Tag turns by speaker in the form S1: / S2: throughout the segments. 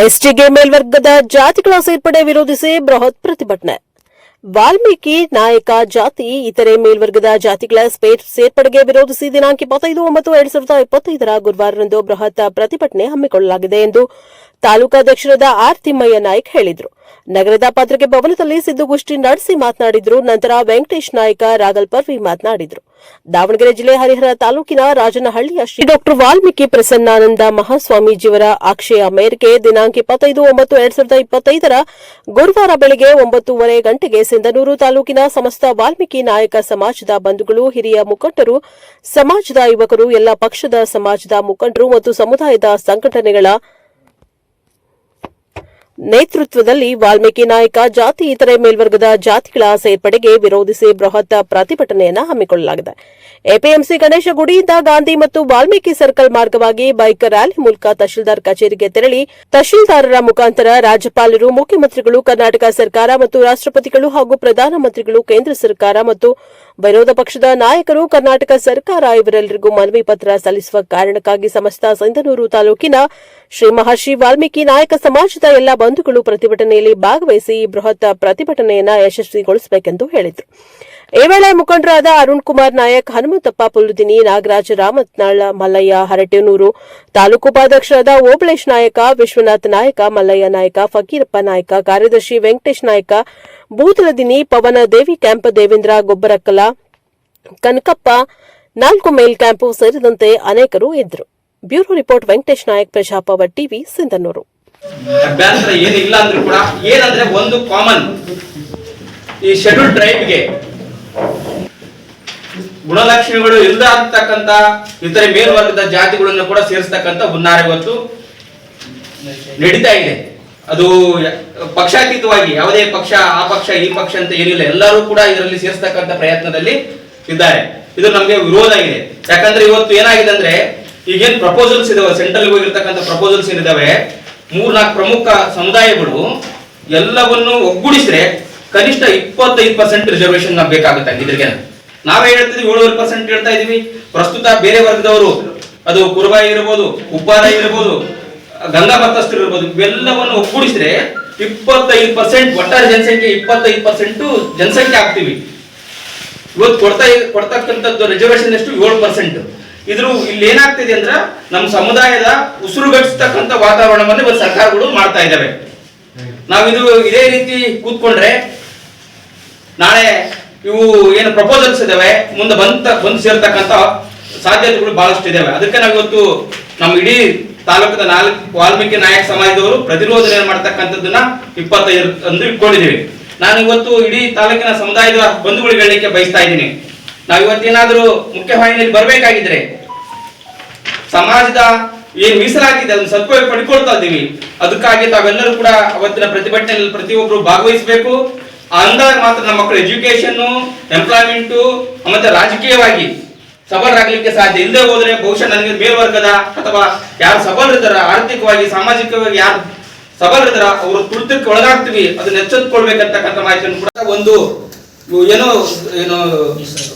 S1: ಎಸ್ಟಿಗೆ ಮೇಲ್ವರ್ಗದ ಜಾತಿಗಳ ಸೇರ್ಪಡೆ ವಿರೋಧಿಸಿ ಬೃಹತ್ ಪ್ರತಿಭಟನೆ. ವಾಲ್ಮೀಕಿ ನಾಯಕ ಜಾತಿ, ಇತರೆ ಮೇಲ್ವರ್ಗದ ಜಾತಿಗಳ ಸೇರ್ಪಡೆಗೆ ವಿರೋಧಿಸಿ ದಿನಾಂಕ ಇಪ್ಪತ್ತೈದು, ಒಂಬತ್ತು, ಎರಡ್ ಸಾವಿರದ ಇಪ್ಪತ್ತೈದರ ಗುರುವಾರರಂದು ಬೃಹತ್ ಪ್ರತಿಭಟನೆ ಹಮ್ಮಿಕೊಳ್ಳಲಾಗಿದೆ ಎಂದು ತಾಲೂಕಾಧ್ಯಕ್ಷರಾದ ಆರ್ ತಿಮ್ಮಯ್ಯ ನಾಯ್ಕ್ ಹೇಳಿದರು. ನಗರದ ಪತ್ರಿಕೆ ಭವನದಲ್ಲಿ ಸಿದ್ದುಗೋಷ್ಠಿ ನಡೆಸಿ ಮಾತನಾಡಿದರು. ನಂತರ ವೆಂಕಟೇಶ್ ನಾಯ್ಕ ರಾಗಲ್ ಪರ್ವಿ ಮಾತನಾಡಿದರು. ದಾವಣಗೆರೆ ಜಿಲ್ಲೆ ಹರಿಹರ ತಾಲೂಕಿನ ರಾಜನಹಳ್ಳಿಯ ಶ್ರೀ ಡಾಕ್ಟರ್ ವಾಲ್ಮೀಕಿ ಪ್ರಸನ್ನಾನಂದ ಮಹಾಸ್ವಾಮೀಜಿಯವರ ಆಕ್ಷಯ ಮೇರೆಗೆ ದಿನಾಂಕ ಇಪ್ಪತ್ತೈದು ಒಂಬತ್ತು ಎರಡ್ ಸಾವಿರದ ಇಪ್ಪತ್ತೈದರ ಗುರುವಾರ ಬೆಳಗ್ಗೆ ಒಂಬತ್ತೂವರೆ ಗಂಟೆಗೆ ಸಿಂಧನೂರು ತಾಲೂಕಿನ ಸಮಸ್ತ ವಾಲ್ಮೀಕಿ ನಾಯಕ ಸಮಾಜದ ಬಂಧುಗಳು, ಹಿರಿಯ ಮುಖಂಡರು, ಸಮಾಜದ ಯುವಕರು, ಎಲ್ಲ ಪಕ್ಷದ ಸಮಾಜದ ಮುಖಂಡರು ಮತ್ತು ಸಮುದಾಯದ ಸಂಘಟನೆಗಳ ನೇತೃತ್ವದಲ್ಲಿ ವಾಲ್ಮೀಕಿ ನಾಯಕ, ಜಾತಿ, ಇತರೆ ಮೇಲ್ವರ್ಗದ ಜಾತಿಗಳ ಸೇರ್ಪಡೆಗೆ ವಿರೋಧಿಸಿ ಬೃಹತ್ ಪ್ರತಿಭಟನೆಯನ್ನು ಹಮ್ಮಿಕೊಳ್ಳಲಾಗಿದೆ. ಎಪಿಎಂಸಿ ಗಣೇಶ ಗುಡಿಯಿಂದ ಗಾಂಧಿ ಮತ್ತು ವಾಲ್ಮೀಕಿ ಸರ್ಕಲ್ ಮಾರ್ಗವಾಗಿ ಬೈಕ್ ರ್ಯಾಲಿ ಮೂಲಕ ತಹಶೀಲ್ದಾರ್ ಕಚೇರಿಗೆ ತೆರಳಿ ತಹಶೀಲ್ದಾರರ ಮುಖಾಂತರ ರಾಜ್ಯಪಾಲರು, ಮುಖ್ಯಮಂತ್ರಿಗಳು, ಕರ್ನಾಟಕ ಸರ್ಕಾರ ಮತ್ತು ರಾಷ್ಟ್ರಪತಿಗಳು ಹಾಗೂ ಪ್ರಧಾನಮಂತ್ರಿಗಳು, ಕೇಂದ್ರ ಸರ್ಕಾರ ಮತ್ತು ವಿರೋಧ ಪಕ್ಷದ ನಾಯಕರು ಕರ್ನಾಟಕ ಸರ್ಕಾರ ಇವರೆಲ್ಲರಿಗೂ ಮನವಿ ಪತ್ರ ಸಲ್ಲಿಸುವ ಕಾರಣಕ್ಕಾಗಿ ಸಮಸ್ತ ಸಿಂಧನೂರು ತಾಲೂಕಿನ ಶ್ರೀ ಮಹರ್ಷಿ ವಾಲ್ಮೀಕಿ ನಾಯಕ ಸಮಾಜದ ಎಲ್ಲ ಬಂಧುಗಳು ಪ್ರತಿಭಟನೆಯಲ್ಲಿ ಭಾಗವಹಿಸಿ ಬೃಹತ್ ಪ್ರತಿಭಟನೆಯನ್ನು ಯಶಸ್ವಿಗೊಳಿಸಬೇಕೆಂದು ಹೇಳಿದರು. ಈ ವೇಳೆ ಮುಖಂಡರಾದ ಅರುಣ್ ಕುಮಾರ್ ನಾಯಕ್, ಹನುಮಂತಪ್ಪ ಪುಲ್ಲುದಿನಿ ನಾಗರಾಜ ರಾಮತ್ನಾಳ, ಮಲ್ಲಯ್ಯ ಹರಟೆನೂರು, ತಾಲೂಕು ಉಪಾಧ್ಯಕ್ಷರಾದ ಓಬಳೇಶ್ ನಾಯಕ, ವಿಶ್ವನಾಥ್ ನಾಯಕ, ಮಲ್ಲಯ್ಯ ನಾಯಕ, ಫಕೀರಪ್ಪ ನಾಯಕ, ಕಾರ್ಯದರ್ಶಿ ವೆಂಕಟೇಶ್ ನಾಯಕ ಬೂತ್ರದಿನಿ ಪವನ ದೇವಿ ಕ್ಯಾಂಪ್, ದೇವೇಂದ್ರ ಗೊಬ್ಬರಕ್ಕಲ ಕನಕಪ್ಪ, ನಾಲ್ಕು ಮೇಲ್ ಕ್ಯಾಂಪು ಸೇರಿದಂತೆ ಅನೇಕರು ಇದ್ದರು. ಬ್ಯೂರೋ ರಿಪೋರ್ಟ್, ವೆಂಕಟೇಶ್ ನಾಯಕ್ ಪ್ರಜಾಪವ ಟಿವಿ, ಸಿಂಧನೂರು.
S2: ಅಭ್ಯಂತರ ಏನಿಲ್ಲ ಅಂದ್ರೂ ಕೂಡ ಏನಂದ್ರೆ ಒಂದು ಕಾಮನ್ ಈ ಶೆಡ್ಯೂಲ್ ಟ್ರೈಬ್ಗೆ ಗುಣಲಕ್ಷಣಗಳು ಇಲ್ಲದ ಆಗ್ತಕ್ಕಂತ ಇತರೆ ಮೇಲ್ವರ್ಗದ ಜಾತಿಗಳನ್ನು ಕೂಡ ಸೇರಿಸ್ತಕ್ಕಂತ ಹುನ್ನಾರ ಇವತ್ತು ನಡೀತಾ ಇದೆ. ಅದು ಪಕ್ಷಾತೀತವಾಗಿ, ಯಾವುದೇ ಪಕ್ಷ, ಆ ಪಕ್ಷ, ಈ ಪಕ್ಷ ಅಂತ ಏನಿಲ್ಲ, ಎಲ್ಲರೂ ಕೂಡ ಇದರಲ್ಲಿ ಸೇರಿಸ್ತಕ್ಕಂತ ಪ್ರಯತ್ನದಲ್ಲಿ ಇದ್ದಾರೆ. ಇದು ನಮಗೆ ವಿರೋಧ ಆಗಿದೆ ಯಾಕಂದ್ರೆ ಇವತ್ತು ಏನಾಗಿದೆ ಅಂದ್ರೆ, ಈಗೇನ್ ಪ್ರಪೋಸಲ್ಸ್ ಇದಾವೆ ಸೆಂಟ್ರಲ್ ಹೋಗಿರ್ತಕ್ಕಂಥ ಪ್ರಪೋಸಲ್ಸ್ ಏನಿದಾವೆ, ಮೂರ್ನಾಲ್ಕು ಪ್ರಮುಖ ಸಮುದಾಯಗಳು ಎಲ್ಲವನ್ನು ಒಗ್ಗೂಡಿಸಿದ್ರೆ ಕನಿಷ್ಠ ಇಪ್ಪತ್ತೈದು ಪರ್ಸೆಂಟ್ ರಿಸರ್ವೇಶನ್ ಬೇಕಾಗುತ್ತೆ ಇದ್ರಿಗೆ. ನಾವೇ ಹೇಳ್ತೀವಿ ಏಳುವರೆ ಪರ್ಸೆಂಟ್ ಹೇಳ್ತಾ ಇದೀವಿ ಪ್ರಸ್ತುತ ಬೇರೆ ವರ್ಗದವರು, ಅದು ಕುರುಬಾಯಿ ಇರ್ಬೋದು ಉಪ್ಪಾರ ಇರ್ಬೋದು ಗಂಗಾ ಮತಸ್ಥರು ಇರ್ಬೋದು, ಇವೆಲ್ಲವನ್ನು ಒಗ್ಗೂಡಿಸಿದ್ರೆ ಇಪ್ಪತ್ತೈದು ಪರ್ಸೆಂಟ್ ಒಟ್ಟಾರೆ ಜನಸಂಖ್ಯೆ ಇಪ್ಪತ್ತೈದು ಪರ್ಸೆಂಟ್ ಜನಸಂಖ್ಯೆ ಆಗ್ತೀವಿ. ಇವತ್ತು ಕೊಡ್ತಾ ಕೊಡ್ತಕ್ಕಂಥದ್ದು ರಿಸರ್ವೇಶನ್ ಎಷ್ಟು? ಏಳು ಪರ್ಸೆಂಟ್ ಇದ್ರ ಇಲ್ಲಿ ಏನಾಗ್ತಿದೆ ಅಂದ್ರ ನಮ್ಮ ಸಮುದಾಯದ ಉಸಿರುಗಟ್ಟಿಸ್ತಕ್ಕಂಥ ವಾತಾವರಣವನ್ನು ಇವತ್ತು ಸರ್ಕಾರಗಳು ಮಾಡ್ತಾ ಇದ್ದಾವೆ. ನಾವಿದು ಇದೇ ರೀತಿ ಕೂತ್ಕೊಂಡ್ರೆ ನಾಳೆ ಇವು ಏನು ಪ್ರಪೋಸಲ್ಸ್ ಇದಾವೆ, ಮುಂದೆ ಬಂತ ಬಂದು ಸೇರ್ತಕ್ಕಂಥ ಸಾಧ್ಯತೆಗಳು ಬಹಳಷ್ಟು ಇದಾವೆ. ಅದಕ್ಕೆ ನಾವು ಇವತ್ತು ನಮ್ಮ ಇಡೀ ತಾಲೂಕದ ನಾಲ್ಕು ವಾಲ್ಮೀಕಿ ನಾಯಕ ಸಮಾಜದವರು ಪ್ರತಿರೋಧನೆ ಮಾಡ್ತಕ್ಕಂಥದ್ದನ್ನ ಇಪ್ಪತ್ತೈದು ಅಂದು ಇಟ್ಕೊಂಡಿದ್ದೀವಿ. ನಾನು ಇವತ್ತು ಇಡೀ ತಾಲೂಕಿನ ಸಮುದಾಯದ ಬಂಧುಗಳಿಗೆ ಹೇಳಲಿಕ್ಕೆ ಬಯಸ್ತಾ ಇದ್ದೀನಿ. ನಾವು ಇವತ್ತೇನಾದ್ರೂ ಮುಖ್ಯವಾಹಿನಿಯಲ್ಲಿ ಬರಬೇಕಾಗಿದ್ರೆ ಸಮಾಜದ ಏನ್ ಮೀಸಲಾಗಿದೆ, ಅದನ್ನ ಸದುಪಯೋಗ ಪಡ್ಕೊಳ್ತಾ ಇದ್ದೀವಿ. ಅದಕ್ಕಾಗಿ ತಾವೆಲ್ಲರೂ ಕೂಡ ಅವತ್ತಿನ ಪ್ರತಿಭಟನೆಯಲ್ಲಿ ಪ್ರತಿಯೊಬ್ಬರು ಭಾಗವಹಿಸಬೇಕು. ಅಂದಾಗ ಮಾತ್ರ ನಮ್ಮ ಮಕ್ಕಳು ಎಜುಕೇಶನ್ ಎಂಪ್ಲಾಯ್ಮೆಂಟು ಮತ್ತೆ ರಾಜಕೀಯವಾಗಿ ಸಬಲರಾಗಲಿಕ್ಕೆ ಸಾಧ್ಯ. ಇಲ್ಲದೆ ಹೋದ್ರೆ ಬಹುಶಃ ನನಗೆ ಮೇಲ್ವರ್ಗದ ಅಥವಾ ಯಾರು ಸಬಲರಿದ್ದಾರ, ಆರ್ಥಿಕವಾಗಿ, ಸಾಮಾಜಿಕವಾಗಿ ಯಾರು ಸಬಲರಿದ್ದಾರ, ಅವರು ತುಳಿತಕ್ಕೆ ಒಳಗಾಗ್ತೀವಿ. ಅದನ್ನ ಎಚ್ಚೆತ್ಕೊಳ್ಬೇಕಂತಕ್ಕಂಥ ಮಾಹಿತಿಯನ್ನು ಕೂಡ ಒಂದು ಏನೋ, ಏನು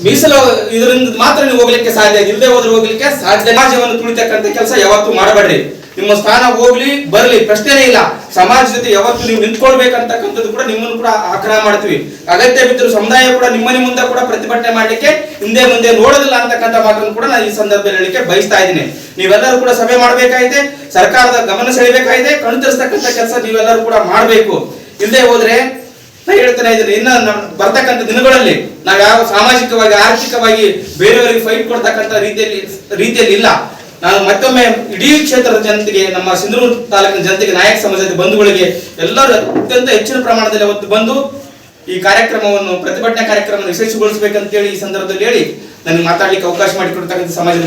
S2: ಮೀಸಲು ಇದರಿಂದ ಮಾತ್ರ ನೀವು ಹೋಗ್ಲಿಕ್ಕೆ ಸಾಧ್ಯ. ಇಲ್ಲದೆ ಹೋದ್ರೆ ಹೋಗ್ಲಿಕ್ಕೆ ಸಾಧ್ಯ. ಸಮಾಜವನ್ನು ತುಳಿತಕ್ಕಂಥ ಕೆಲಸ ಯಾವತ್ತೂ ಮಾಡಬೇಡ್ರಿ. ನಿಮ್ಮ ಸ್ಥಾನ ಹೋಗ್ಲಿ, ಬರ್ಲಿ, ಪ್ರಶ್ನೆನೇ ಇಲ್ಲ. ಸಮಾಜ ಜೊತೆ ಯಾವತ್ತು ನೀವು ನಿಂತ್ಕೊಳ್ಬೇಕಂತಕ್ಕಂಥದ್ದು ಕೂಡ ನಿಮ್ಮನ್ನು ಕೂಡ ಆಗ್ರಹ ಮಾಡ್ತೀವಿ. ಅಗತ್ಯ ಬಿದ್ದರೂ ಸಮುದಾಯ ಕೂಡ ನಿಮ್ಮನೆ ಮುಂದೆ ಕೂಡ ಪ್ರತಿಭಟನೆ ಮಾಡ್ಲಿಕ್ಕೆ ಹಿಂದೆ ಮುಂದೆ ನೋಡೋದಿಲ್ಲ ಅಂತಕ್ಕಂಥ ಮಾತನ್ನು ಕೂಡ ನಾನು ಈ ಸಂದರ್ಭದಲ್ಲಿ ಹೇಳಲಿಕ್ಕೆ ಬಯಸ್ತಾ ಇದ್ದೀನಿ. ನೀವೆಲ್ಲರೂ ಕೂಡ ಸಭೆ ಮಾಡಬೇಕಾಗಿದೆ, ಸರ್ಕಾರದ ಗಮನ ಸೆಳಿಬೇಕಾಗಿದೆ ಕಣ್ತರಿಸ್ತಕ್ಕಂಥ ಕೆಲಸ ನೀವೆಲ್ಲರೂ ಕೂಡ ಮಾಡಬೇಕು. ಇಲ್ಲದೆ ಹೋದ್ರೆ ನಾ ಹೇಳ್ತಾನೆ ಇದ್ರೆ ಇನ್ನ ಬರ್ತಕ್ಕಂಥ ದಿನಗಳಲ್ಲಿ ನಾವು ಯಾವ ಸಾಮಾಜಿಕವಾಗಿ, ಆರ್ಥಿಕವಾಗಿ ಬೇರೆಯವರಿಗೆ ಫೈಟ್ ಕೊಡ್ತಕ್ಕಂಥ ರೀತಿಯಲ್ಲಿ ರೀತಿಯಲ್ಲಿ ಇಲ್ಲ. ನಾನು ಮತ್ತೊಮ್ಮೆ ಇಡೀ ಕ್ಷೇತ್ರದ ಜನತೆಗೆ, ನಮ್ಮ ಸಿಂಧೂರು ತಾಲೂಕಿನ ಜನತೆಗೆ, ನಾಯಕ ಸಮಾಜದ ಬಂಧುಗಳಿಗೆ ಎಲ್ಲರೂ ಅತ್ಯಂತ ಹೆಚ್ಚಿನ ಪ್ರಮಾಣದಲ್ಲಿ ಅವತ್ತು ಬಂದು ಈ ಕಾರ್ಯಕ್ರಮವನ್ನು, ಪ್ರತಿಭಟನಾ ಕಾರ್ಯಕ್ರಮವನ್ನು ಯಶಸ್ವಿಗೊಳಿಸಬೇಕಂತೇಳಿ ಈ ಸಂದರ್ಭದಲ್ಲಿ ಹೇಳಿ, ನನಗೆ ಮಾತಾಡ್ಲಿಕ್ಕೆ ಅವಕಾಶ ಮಾಡಿಕೊಡ್ತಕ್ಕಂಥ ಸಮಾಜದ